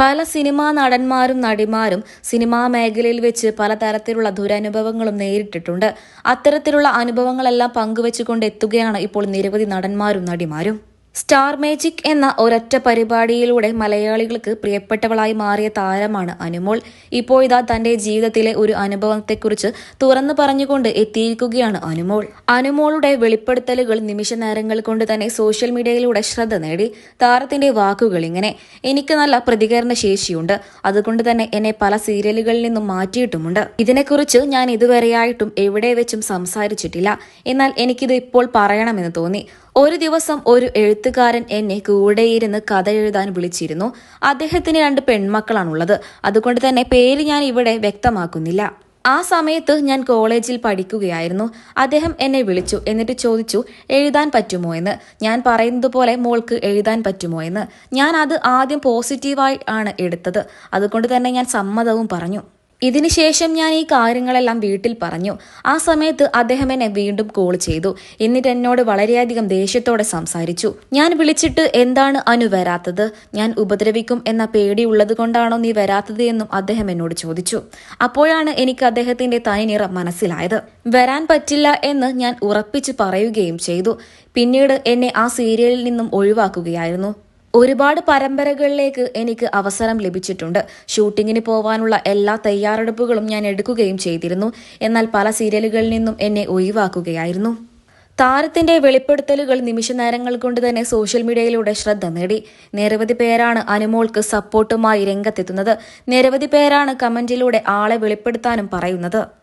പല cinema നടന്മാരും നടിമാരും cinema മേഖലയിൽ വെച്ച് പലതരത്തിലുള്ള ദുരനുഭവങ്ങളും നേരിട്ടിട്ടുണ്ട്. അത്തരത്തിലുള്ള അനുഭവങ്ങളെല്ലാം പങ്കുവെച്ചുകൊണ്ട് എത്തുകയാണ് ഇപ്പോൾ നിരവധി നടന്മാരും നടിമാരും. സ്റ്റാർ മേജിക് എന്ന ഒരൊറ്റ പരിപാടിയിലൂടെ മലയാളികൾക്ക് പ്രിയപ്പെട്ടവളായി മാറിയ താരമാണ് അനുമോൾ. ഇപ്പോൾ ഇതാ തന്റെ ജീവിതത്തിലെ ഒരു അനുഭവത്തെക്കുറിച്ച് തുറന്നു പറഞ്ഞുകൊണ്ട് എത്തിയിരിക്കുകയാണ് അനുമോൾ. അനുമോളുടെ വെളിപ്പെടുത്തലുകൾ നിമിഷ നേരങ്ങൾ കൊണ്ട് തന്നെ സോഷ്യൽ മീഡിയയിലൂടെ ശ്രദ്ധ നേടി. താരത്തിന്റെ വാക്കുകൾ ഇങ്ങനെ എനിക്ക് നല്ല പ്രതികരണ ശേഷിയുണ്ട്. അതുകൊണ്ട് തന്നെ എന്നെ പല സീരിയലുകളിൽ നിന്നും മാറ്റിയിട്ടുമുണ്ട്. ഇതിനെക്കുറിച്ച് ഞാൻ ഇതുവരെയായിട്ടും എവിടെ വെച്ചും സംസാരിച്ചിട്ടില്ല. എന്നാൽ എനിക്കിത് ഇപ്പോൾ പറയണമെന്ന് തോന്നി. ഒരു ദിവസം ഒരു എഴുത്തുകാരൻ എന്നെ കൂടെയിരുന്ന് കഥ എഴുതാൻ വിളിച്ചിരുന്നു. അദ്ദേഹത്തിന് രണ്ട് പെൺമക്കളാണുള്ളത്. അതുകൊണ്ട് തന്നെ പേര് ഞാൻ ഇവിടെ വ്യക്തമാക്കുന്നില്ല. ആ സമയത്ത് ഞാൻ കോളേജിൽ പഠിക്കുകയായിരുന്നു. അദ്ദേഹം എന്നെ വിളിച്ചു. എന്നിട്ട് ചോദിച്ചു എഴുതാൻ പറ്റുമോ എന്ന്? ഞാൻ പറയുന്നത് പോലെ മോൾക്ക് എഴുതാൻ പറ്റുമോ എന്ന്. ഞാൻ അത് ആദ്യം പോസിറ്റീവായി ആണ് എടുത്തത്. അതുകൊണ്ട് തന്നെ ഞാൻ സമ്മതവും പറഞ്ഞു. ഇതിനുശേഷം ഞാൻ ഈ കാര്യങ്ങളെല്ലാം വീട്ടിൽ പറഞ്ഞു. ആ സമയത്ത് അദ്ദേഹം എന്നെ വീണ്ടും കോൾ ചെയ്തു. എന്നിട്ട് എന്നോട് വളരെയധികം ദേഷ്യത്തോടെ സംസാരിച്ചു. ഞാൻ വിളിച്ചിട്ട് എന്താണ് അനു വരാത്തത്? ഞാൻ ഉപദ്രവിക്കും എന്ന പേടിയുള്ളത് കൊണ്ടാണോ നീ വരാത്തത്? എന്നും അദ്ദേഹം എന്നോട് ചോദിച്ചു. അപ്പോഴാണ് എനിക്ക് അദ്ദേഹത്തിന്റെ തനിനിറം മനസ്സിലായത്. വരാൻ പറ്റില്ല എന്ന് ഞാൻ ഉറപ്പിച്ച് പറയുകയും ചെയ്തു. പിന്നീട് എന്നെ ആ സീരിയലിൽ നിന്നും ഒഴിവാക്കുകയായിരുന്നു. ഒരുപാട് പരമ്പരകളിലേക്ക് എനിക്ക് അവസരം ലഭിച്ചിട്ടുണ്ട്. ഷൂട്ടിങ്ങിന് പോവാനുള്ള എല്ലാ തയ്യാറെടുപ്പുകളും ഞാൻ എടുക്കുകയും ചെയ്തിരുന്നു. എന്നാൽ പല സീരിയലുകളിൽ നിന്നും എന്നെ ഒഴിവാക്കുകയായിരുന്നു. താരത്തിന്റെ വെളിപ്പെടുത്തലുകൾ നിമിഷനേരങ്ങൾ കൊണ്ട് തന്നെ സോഷ്യൽ മീഡിയയിലൂടെ ശ്രദ്ധ നേടി. നിരവധി പേരാണ് അനുമോൾക്ക് സപ്പോർട്ടുമായി രംഗത്തെത്തുന്നത്. നിരവധി പേരാണ് കമന്റിലൂടെ ആളെ വെളിപ്പെടുത്താനും പറയുന്നത്.